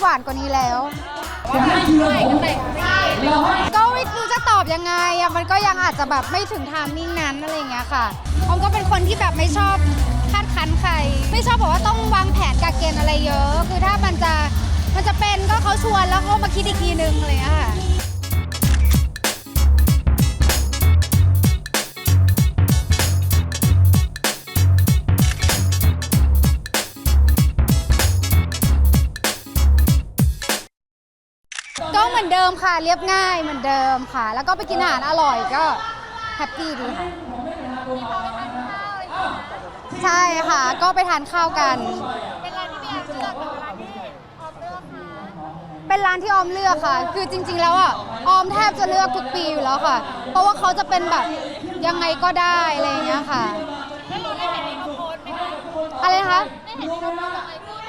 หวานกว่านี้แล้วก็ไม่รู้จะตอบยังไงอะมันก็ยังอาจจะแบบไม่ถึงไทามมิ่งนั้นอะไรอย่างเงี้ยค่ะออมก็เป็นคนที่แบบไม่ชอบคาดคั้นใคร ไม่ชอบบอกว่าต้องวางแผนการเกณฑ์อะไรเยอะ คือถ้ามันจะมันจะเป็นก็เขาชวนแล้วเขามาคิดอีกทีนึงอะไรอย่างเงี้ยค่ะ เหมือนเดิมค่ะเรียบง่ายเหมือนเดิมค่ะ แล้วก็ไปกินอาหารอร่อยก็แฮปปี้ดีค่ะใช่ค่ะก็ไปทานข้าวกันเป็นร้านที่ออมเลือกค่ะ คือจริง ๆ แล้วอะออมแทบจะเลือกทุกปีอยู่แล้วค่ะ เพราะว่าเขาจะเป็นแบบยังไงก็ได้อะไรอย่างเงี้ยค่ะอะไรนะคะได้เอ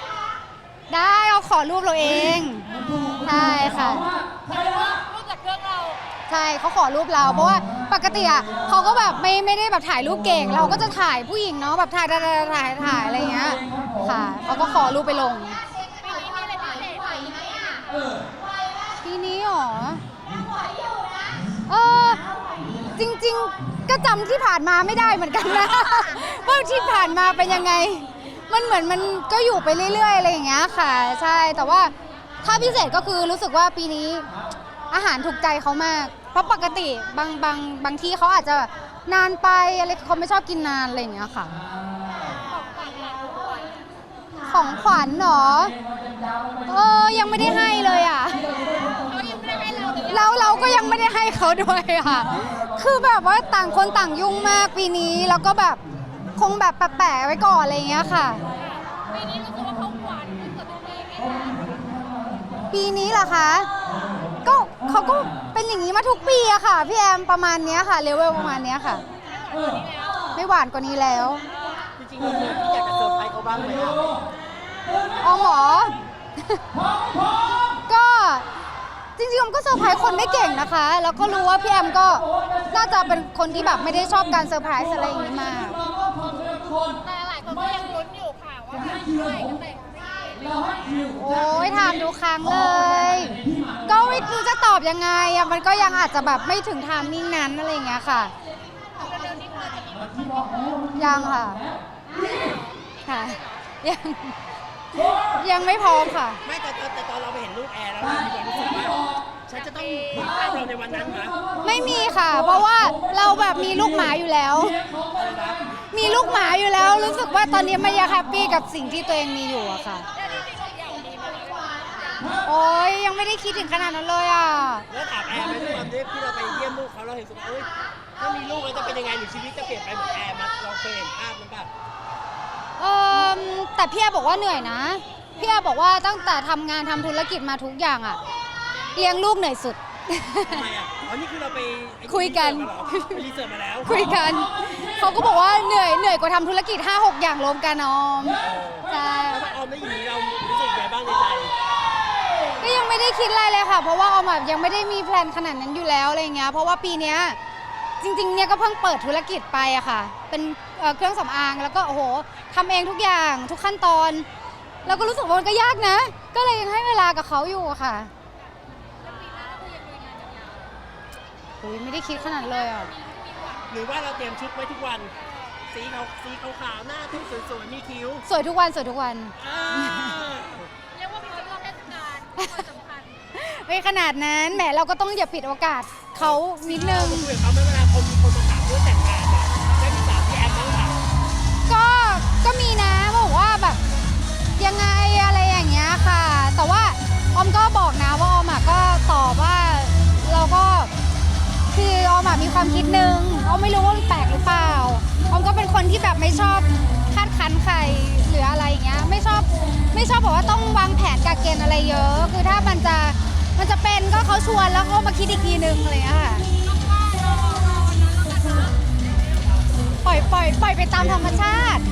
าขอรูปเราเอง ใช่ค่ะใช่เขาขอรูปเราเพราะว่าปกติอะเขาก็แบบไม่ไม่ได้แบบถ่ายรูปเก่ง เราก็จะถ่ายผู้หญิงเนาะแบบถ่ายถ่ายถ่ายถ่ายถ่ายอะไรอย่างเงี้ยค่ะเขาก็ขอรูปไปลงปีนี้หรอเออจริง ๆ ก็จำที่ผ่านมาไม่ได้เหมือนกันนะ ว่าที่ผ่านมาเป็นยังไง มันเหมือนมันก็อยู่ไปเรื่อยๆอะไรอย่างเงี้ยค่ะ ใช่แต่ว่าถ้าพิเศษก็คือรู้สึกว่าปีนี้อาหารถูกใจเขามาก เพราะปกติบางบางบางที่เขาอาจจะนานไปอะไรเขาไม่ชอบกินนานอะไรอย่างเงี้ยค่ะ ของขวัญเหรอเออยังไม่ได้ให้เลยอะแล้วเราก็ยังไม่ได้ให้เขาด้วยอะ คือแบบว่าต่างคนต่างยุ่งมากปีนี้แล้วก็แบบ คงแบบแปะๆไว้ก่อนอะไรอย่างเงี้ยค่ะปีนี้เหรอคะ ก็เขาก็เป็นอย่างนี้มาทุกปีอะค่ะ พี่แอมประมาณเนี้ยค่ะเลเวลประมาณเนี้ยค่ะ ไม่หวานกว่านี้แล้วจริงๆเราที่อยากจะเซอร์ไพรส์เขาบ้างไหมครับออมเหรอก็จริงๆออมก็เซอร์ไพรส์คนไม่เก่งนะคะ แล้วก็รู้ว่าพี่แอมก็น่าจะเป็นคนที่แบบไม่ได้ชอบการเซอร์ไพรส์อะไรอย่างนี้มาก แต่หลายคนก็ยังลุ้นอยู่ค่ะว่าเมื่อไหร่จะแต่งงานโอ้ยถามดูครั้งเลย ก็ไม่รู้จะตอบยังไงอะมันก็ยังอาจจะแบบไม่ถึงไทามมิ่งนั้นอะไรอย่างเงี้ยค่ะเร็วๆนี้พอจะมีคนที่ยังค่ะ ค่ะ ยัง ยังไม่พร้อมค่ะ ไม่แต่แต่แต่ตอนเราไปเห็นรูปแอร์แล้วเรามีความรู้สึกว่าฉันจะต้องเห็นภาพเราในวันนั้นนะไม่มีค่ะ เพราะว่าเราแบบมีลูกหมาอยู่แล้ว มีลูกหมาอยู่แล้ว รู้สึกว่าตอนนี้ไม่อยากแฮปปี้กับสิ่งที่ตัวเองมีอยู่อะค่ะ โอ้ยยังไม่ได้คิดถึงขนาดนั้นเลยอะ แล้วถามแอร์ไหมด้วยความที่ที่เราไปเยี่ยมลูกเขาเราเห็นสุดว่าเอ้ยถ้ามีลูกแล้วจะเป็นยังไงหรือชีวิตจะเปลี่ยนไปเหมือนแอร์มาเราเคยเห็นภาพนั้นป่ะเออแต่พี่แอบอกว่าเหนื่อยนะ พี่แอบอกว่าตั้งแต่ทำงานทำธุรกิจมาทุกอย่างอะเลี้ยงลูกเหนื่อยสุด ทำไมอะอ๋อนี่คือเราไปไอ้คุยกัน ไปรีเสิร์ชมาแล้วคุยกัน เขาก็บอกว่าเหนื่อยเหนื่อยกว่าทำธุรกิจ 5-6 อย่างรวมกันออมใช่ถ้าออมได้ยินอย่างนี้เรารู้สึกยังไงบ้างในใจก็ยังไม่ได้คิดอะไรเลยค่ะ เพราะว่าออมแบบยังไม่ได้มีแพลนขนาดนั้นอยู่แล้วอะไรเงี้ยเพราะว่าปีเนี้ยจริงๆเนี่ยก็เพิ่งเปิดธุรกิจไปอะค่ะ เป็นเอ่อเครื่องสำอางแล้วก็โอ้โหทำเองทุกอย่างทุกขั้นตอนเราก็รู้สึกว่ามันก็ยากนะ ก็เลยยังให้เวลากับเขาอยู่อะค่ะ อุยไม่ได้คิดขนาดเลยอะ หรือว่าเราเตรียมชุดไว้ทุกวัน สีขาวสีขาวๆหน้าทุ่งสวยๆมีคิ้วสวยทุกวันสวยทุกวัน อ่าเรียกว่าเป็นวันรอบเทศกาลวันสำคัญไม่ขนาดนั้นแหมเราก็ต้องอย่าปิดโอกาสเขานิดนึงคุยกับเขาไหม่เวลาคนมีคนมาถามเรื่องแต่งงานอะได้มีถามพี่แอมบ้างเปล่าก็ ก็มีนะบอกว่าแบบยังไงอะไรอย่าง ความคิดนึงออมไม่รู้ว่ามันแปลกหรือเปล่าออมก็เป็นคนที่แบบไม่ชอบคาดคั้นใครหรืออะไรอย่างเงี้ยไม่ชอบไม่ชอบบอกว่าต้องวางแผนการเกณฑ์อะไรเยอะ คือถ้ามันจะมันจะเป็นก็เขาชวนแล้วก็มาคิดอีกทีนึงอะไรอย่างเงี้ยค่ะปล่อยปล่อยปล่อยไปตามธรรมชาติ